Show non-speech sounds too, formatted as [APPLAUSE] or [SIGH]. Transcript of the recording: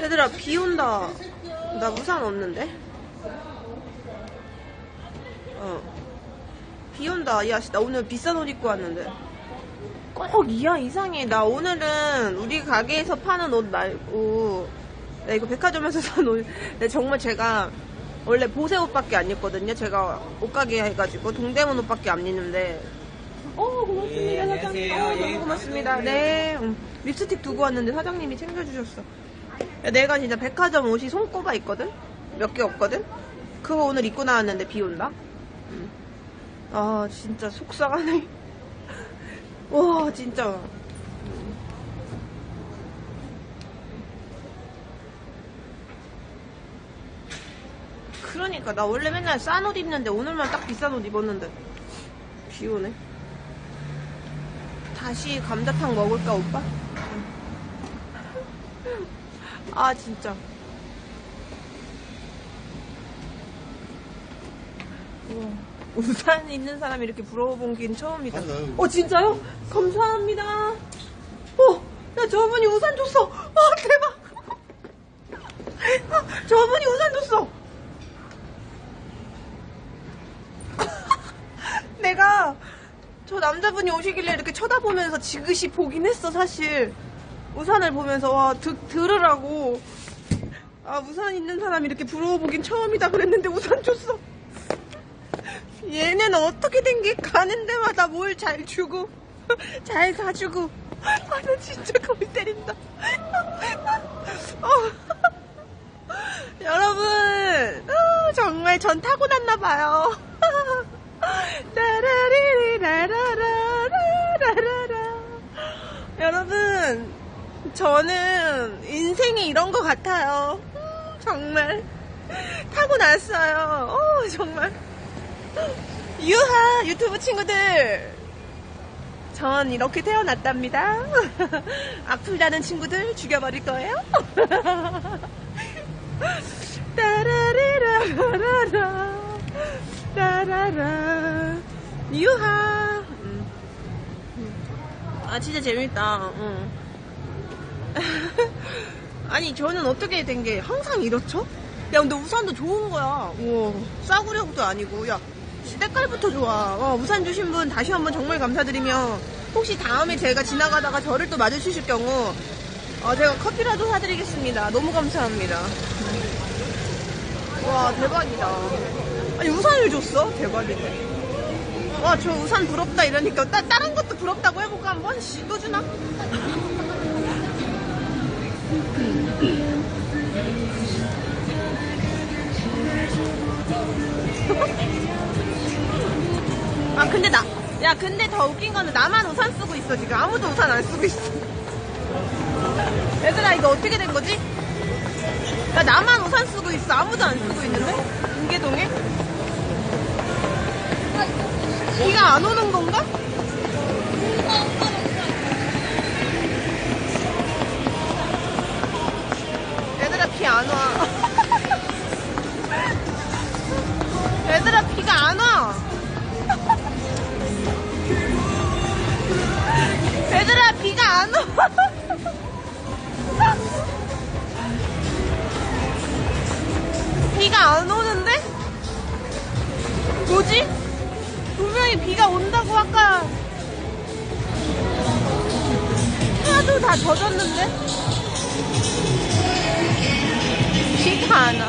얘들아 비 온다. 나 우산 없는데? 어. 비 온다. 야, 씨, 나 오늘 비싼 옷 입고 왔는데. 꼭 이야 이상해. 나 오늘은 우리 가게에서 파는 옷 말고 나 이거 백화점에서 [LAUGHS] 산 옷. 나 정말 제가 원래 보세 옷밖에 안 입거든요. 제가 옷가게 해가지고 동대문 옷밖에 안 입는데. 어 고맙습니다 예, 사장님. 어. 너무 예, 고맙습니다. 감사합니다. 네. 음, 립스틱 두고 왔는데 사장님이 챙겨주셨어. 야, 내가 진짜 백화점 옷이 손꼽아 있거든? 몇 개 없거든? 그거 오늘 입고 나왔는데 비 온다? 음. 아, 진짜 속상하네. [LAUGHS] 와, 진짜. 그러니까, 나 원래 맨날 싼 옷 입는데 오늘만 딱 비싼 옷 입었는데. 비 오네. 다시 감자탕 먹을까, 오빠? 아 진짜 우와. 우산 있는 사람이 이렇게 부러워본 긴 처음이다 맞아요. 어 진짜요? 감사합니다 어, 야 저분이 우산 줬어 아 대박 아, 저분이 우산 줬어 [LAUGHS] 내가 저 남자분이 오시길래 이렇게 쳐다보면서 지그시 보긴 했어 사실 우산을 보면서 와 드, 들으라고. 아 우산 있는 사람이 이렇게 부러워 보긴 처음이다 그랬는데 우산 줬어. 얘는 어떻게 된 게 가는 데마다 뭘 잘 주고 [LAUGHS] 잘 사주고. 아 나 진짜 거의 때린다. 어. [LAUGHS] 여러분 아, 정말 전 타고났나 봐요 라라리라라라라라라 여러분 저는 인생이 이런 것 같아요. 음, 정말. 타고났어요. 어, 정말. 유하 유튜브 친구들. 전 이렇게 태어났답니다. [LAUGHS] 아프다는 친구들 죽여버릴 거예요. [LAUGHS] 따라리라라라 따라라. 유하. 음. 아 진짜 재밌다. 응. [LAUGHS] 아니 저는 어떻게 된 게 항상 이렇죠? 야 근데 우산도 좋은 거야 우와 싸구려도 아니고 야 색깔부터 좋아 어, 우산 주신 분 다시 한번 정말 감사드리며 혹시 다음에 제가 지나가다가 저를 또 마주치실 경우 어, 제가 커피라도 사드리겠습니다 너무 감사합니다 와 대박이다 아니 우산을 줬어? 대박이네 와 저 우산 부럽다 이러니까 따, 다른 것도 부럽다고 해볼까 한번? 씨, 또 주나? 아 근데 나, 야 근데 더 웃긴 거는 나만 우산 쓰고 있어 지금 아무도 우산 안 쓰고 있어 얘들아 이거 어떻게 된 거지? 야 나만 우산 쓰고 있어 아무도 안 쓰고 있는데? 인계동에? 비가 안 오는 건가? 안 와. 비가 안 오는데? 뭐지? 분명히 비가 온다고 아까 차도 다 젖었는데? 비가 안 와.